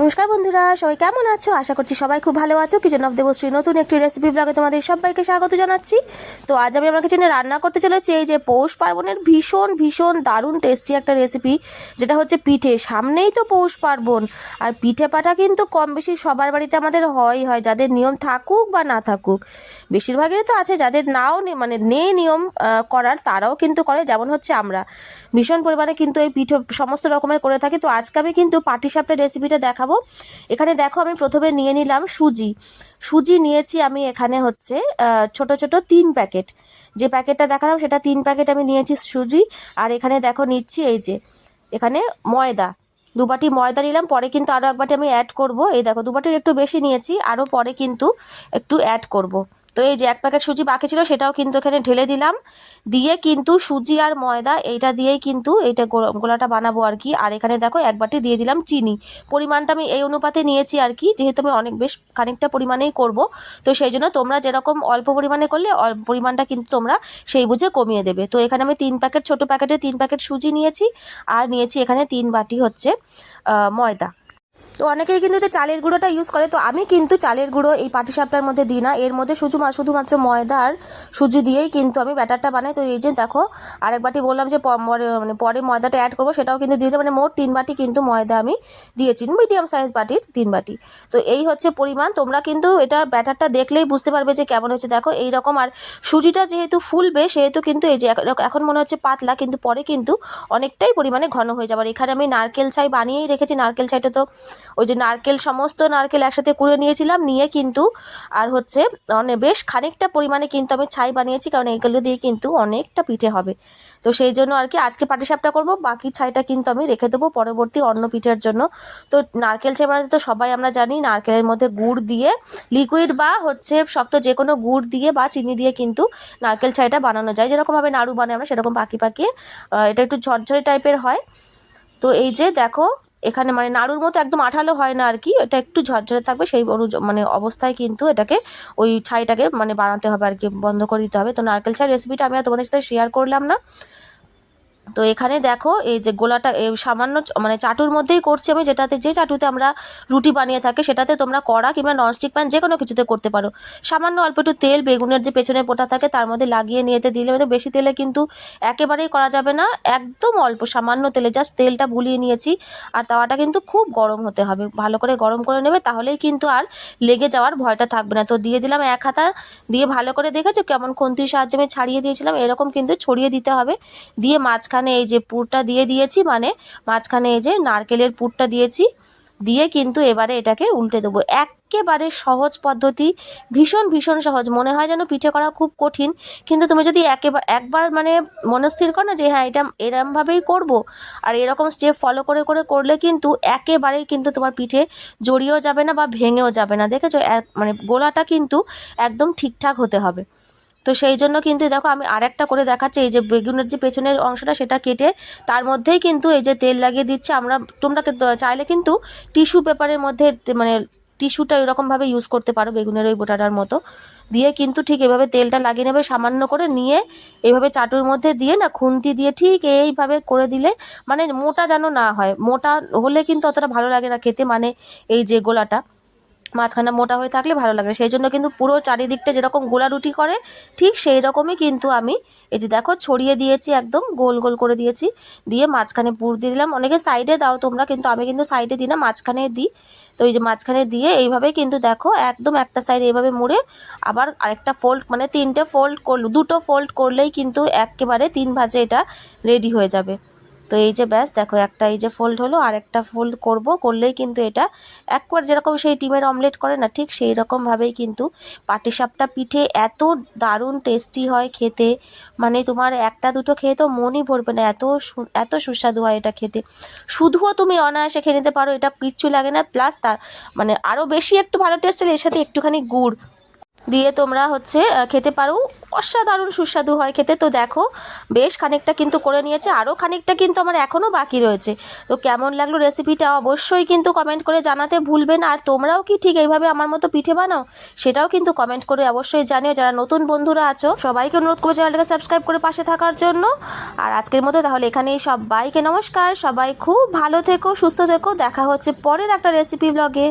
নমস্কার বন্ধুরা, সবাই কেমন আছো? আশা করছি সবাই খুব ভালো আছো। কিচেন অফ দেবশ্রী নতুন একটি রেসিপি ব্লগে তোমাদের সবাইকে স্বাগত জানাচ্ছি। তো আজ আমি আমার কিচেনে রান্না করতে চলেছি, এই যে পৌষ পার্বণের ভীষণ ভীষণ দারুণ টেস্টি একটা রেসিপি যেটা হচ্ছে পিঠে। সামনেই তো পৌষ পার্বণ, আর পিঠে পাটা কিন্তু কম বেশি সবার বাড়িতে আমাদের হয় হয়, যাদের নিয়ম থাকুক বা না থাকুক। বেশিরভাগেরই তো আছে, যাদের নাও মানে নেই নিয়ম করার, তারাও কিন্তু করে, যেমন হচ্ছে আমরা। ভীষণ পরিমাণে কিন্তু এই পিঠে সমস্ত রকমের করে থাকি। তো আজকে আমি কিন্তু পাটিসাপটা রেসিপিটা দেখাবো। এখানে দেখো আমি প্রথমে নিয়ে নিলাম সুজি। সুজি নিয়েছি আমি এখানে হচ্ছে ছোট ছোট তিন প্যাকেট। যে প্যাকেটটা দেখালাম সেটা তিন প্যাকেট আমি নিয়েছি সুজি। আর এখানে দেখো নিচ্ছি এই যে, এখানে ময়দা। দুবাটি ময়দা নিলাম, পরে কিন্তু আরও এক বাটি আমি অ্যাড করব। এই দেখো দুবাটির একটু বেশি নিয়েছি আরও পরে কিন্তু একটু অ্যাড করব। তো এই যে এক প্যাকেট সুজি বাকি ছিল, সেটাও কিন্তু এখানে ঢেলে দিলাম। দিয়ে কিন্তু সুজি আর ময়দা, এইটা দিয়েই কিন্তু এইটা গোলাটা বানাবো আর কি। আর এখানে দেখো এক বাটি দিয়ে দিলাম চিনি। পরিমাণটা আমি এই অনুপাতে নিয়েছি আর কি, যেহেতু আমি অনেক বেশ খানিকটা পরিমাণেই করব। তো সেই জন্য তোমরা যেরকম অল্প পরিমাণে করলে পরিমাণটা কিন্তু তোমরা সেই বুঝে কমিয়ে দেবে। তো এখানে আমি তিন প্যাকেট, ছোট প্যাকেটে তিন প্যাকেট সুজি নিয়েছি। আর নিয়েছি এখানে তিন বাটি হচ্ছে ময়দা। তো অনেকেই কিন্তু এতে চালের গুঁড়োটা ইউজ করে। তো আমি কিন্তু চালের গুঁড়ো এই পাটিসাপটার মধ্যে দিই না। এর মধ্যে শুধু শুধুমাত্র ময়দা আর সুজি দিয়েই কিন্তু আমি ব্যাটারটা বানাই। তো এই যে দেখো, আরেক বাটি বললাম যে পরে মানে পরে ময়দাটা অ্যাড করব, সেটাও কিন্তু দিয়ে দিতে মানে মোট তিন বাটি কিন্তু ময়দা আমি দিয়েছি মিডিয়াম সাইজ বাটির তিন বাটি। তো এই হচ্ছে পরিমাণ। তোমরা কিন্তু এটা ব্যাটারটা দেখলেই বুঝতে পারবে যে কেমন হচ্ছে দেখো এই রকম আর সুজিটা যেহেতু ফুলবে, সেহেতু কিন্তু এই যে এখন মনে হচ্ছে পাতলা, কিন্তু পরে কিন্তু অনেকটাই পরিমাণে ঘন হয়ে যাবে। আর এখানে আমি নারকেল ছাই বানিয়েই রেখেছি। নারকেল ছাইটা তো ওই যে নারকেল, সমস্ত নারকেল একসাথে কুড়ে নিয়েছিলাম, নিয়ে কিন্তু, আর হচ্ছে অনেক বেশ খানিকটা পরিমাণে কিন্তু আমি ছাই বানিয়েছি, কারণ এইগুলো দিয়ে কিন্তু অনেকটা পিঠে হবে। তো সেই জন্য আর কি, আজকে পাটিসাপটা করব, বাকি ছাইটা কিন্তু আমি রেখে দেবো পরবর্তী অন্য পিঠের জন্য। তো নারকেল ছাই বানাতে তো সবাই আমরা জানি, নারকেলের মধ্যে গুড় দিয়ে লিকুইড বা হচ্ছে শক্ত যে কোনো গুড় দিয়ে বা চিনি দিয়ে কিন্তু নারকেল ছাইটা বানানো যায়। যেরকমভাবে নাড়ু বানাই আমরা, সেরকম পাকি পাকিয়ে এটা একটু ঝরঝরে টাইপের হয়। তো এই যে দেখো এখানে মানে নাড়ুর মতো একদম আঠালো হয় না আর কি, এটা একটু ঝরঝরে থাকবে, সেই অনু মানে অবস্থায় কিন্তু এটাকে ওই ছাইটাকে মানে বানাতে হবে আর কি, বন্ধ করে দিতে হবে। তো নারকেল ছাই রেসিপিটা আমি আর তোমাদের সাথে শেয়ার করলাম না। তো এখানে দেখো, এই যে গোলাটা সামান্য মানে চাটুর মধ্যেই করছি আমি, যেটাতে যে চাটুতে আমরা রুটি বানিয়ে থাকি, সেটাতে তোমরা কড়া কিংবা ননস্টিক প্যান যে কোনো কিছুতে করতে পারো। সামান্য অল্প একটু তেল, বেগুনের যে পেছনে পোটা থাকে, তার মধ্যে লাগিয়ে নিয়েতে দিলে মানে বেশি তেলে কিন্তু একেবারেই করা যাবে না, একদম অল্প, সামান্য তেলে জাস্ট তেলটা বুলিয়ে নিয়েছি, আর তাওয়াটা কিন্তু খুব গরম হতে হবে, ভালো করে গরম করে নেবে, তাহলেই কিন্তু আর লেগে যাওয়ার ভয়টা থাকবে না। তো দিয়ে দিলাম এক হাতা, দিয়ে ভালো করে দেখেছ কেমন খুন্তির সাহায্যে আমি ছাড়িয়ে দিয়েছিলাম, এরকম কিন্তু ছড়িয়ে দিতে হবে, দিয়ে মাঝখানে এই যে পুরটা দিয়ে দিয়েছি মানে মাঝখানে এই যে নারকেলের পুরটা দিয়েছি, দিয়ে কিন্তু এবারে এটাকে উল্টে দেবো। একেবারে সহজ পদ্ধতি, ভীষণ ভীষণ সহজ। মনে হয় যেন পিঠে করা খুব কঠিন, কিন্তু তুমি যদি একেবার একবার মানে মনস্থির কর না যে হ্যাঁ এটা এরমভাবেই করব, আর এরকম স্টেপ ফলো করে করে, করলে কিন্তু একেবারেই কিন্তু তোমার পিঠে জড়িয়েও যাবে না বা ভেঙেও যাবে না। দেখেছ? মানে গোলাটা কিন্তু একদম ঠিকঠাক হতে হবে। তো সেই জন্য কিন্তু দেখো আমি আরেকটা করে দেখাচ্ছি, এই যে বেগুনের যে পেছনের অংশটা সেটা কেটে তার মধ্যেই কিন্তু এই যে তেল লাগিয়ে দিচ্ছে। আমরা তোমরা চাইলে কিন্তু টিস্যু পেপারের মধ্যে মানে টিস্যুটা এরকমভাবে ইউজ করতে পারো বেগুনের ওই বোটাটার মতো। দিয়ে কিন্তু ঠিক এভাবে তেলটা লাগিয়ে নেবে, সামান্য করে নিয়ে এইভাবে চাটুর মধ্যে দিয়ে না খুন্তি দিয়ে ঠিক এইভাবে করে দিলে মানে মোটা যেন না হয়। মোটা হলে কিন্তু অতটা ভালো লাগে না খেতে মানে এই যে গোলাটা। মাঝখানে মোটা হয়ে থাকলে ভালো লাগে সেই জন্য কিন্তু পুরো চারিদিকটা যেরকম গোলা রুটি করে, ঠিক সেই রকমই কিন্তু আমি এই যে দেখো ছড়িয়ে দিয়েছি একদম, গোল গোল করে দিয়েছি। দিয়ে মাঝখানে পুর দিয়ে দিলাম। অনেকে সাইডে দাও তোমরা, কিন্তু আমি কিন্তু সাইডে দিই না, মাঝখানে দিই। তো এই যে মাঝখানে দিয়ে এইভাবে কিন্তু দেখো একদম একটা সাইড এইভাবে মুড়ে আবার আরেকটা ফোল্ড মানে তিনটে ফোল্ড করল, দুটো ফোল্ড করলেই কিন্তু একেবারে তিন ভাজে এটা রেডি হয়ে যাবে। তো এই যে ব্যাস, দেখো একটা এই যে ফোল্ড হলো, আর একটা ফোল্ড করব, করলেই কিন্তু এটা একবার যেরকম সেই ডিমের অমলেট করে না, ঠিক সেই রকমভাবেই কিন্তু পাটিসাপটা পিঠে এত দারুণ টেস্টি হয় খেতে। মানে তোমার একটা দুটো খেয়ে তো মনই ভরবে না, এত এত সুস্বাদু হয় এটা খেতে। শুধুও তুমি অনায়াসে খেয়ে নিতে পারো, এটা কিচ্ছু লাগে না প্লাস তার মানে আরও বেশি একটু ভালো টেস্ট হলে এর সাথে একটুখানি গুড়। দিয়ে তোমরা হচ্ছে খেতে পারো। অসাধারণ সুস্বাদু হয় খেতে। তো দেখো, বেশ খানিকটা কিন্তু করে নিয়েছে। আরও খানিকটা কিন্তু আমার এখনও বাকি রয়েছে। তো কেমন লাগল রেসিপিটা অবশ্যই কিন্তু কমেন্ট করে জানাতে ভুলবে না। আর তোমরাও কি ঠিক এইভাবে আমার মতো পিঠে বানাও? সেটাও কিন্তু কমেন্ট করে অবশ্যই জানিও। যারা নতুন বন্ধুরা আছো, সবাইকে অনুরোধ করব চ্যানেলটাকে সাবস্ক্রাইব করে পাশে থাকার জন্য। আর আজকের মতো তাহলে এখানেই সবাইকে নমস্কার। সবাই খুব ভালো থেকো, সুস্থ থেকো। দেখা হচ্ছে পরের একটা রেসিপি ব্লগে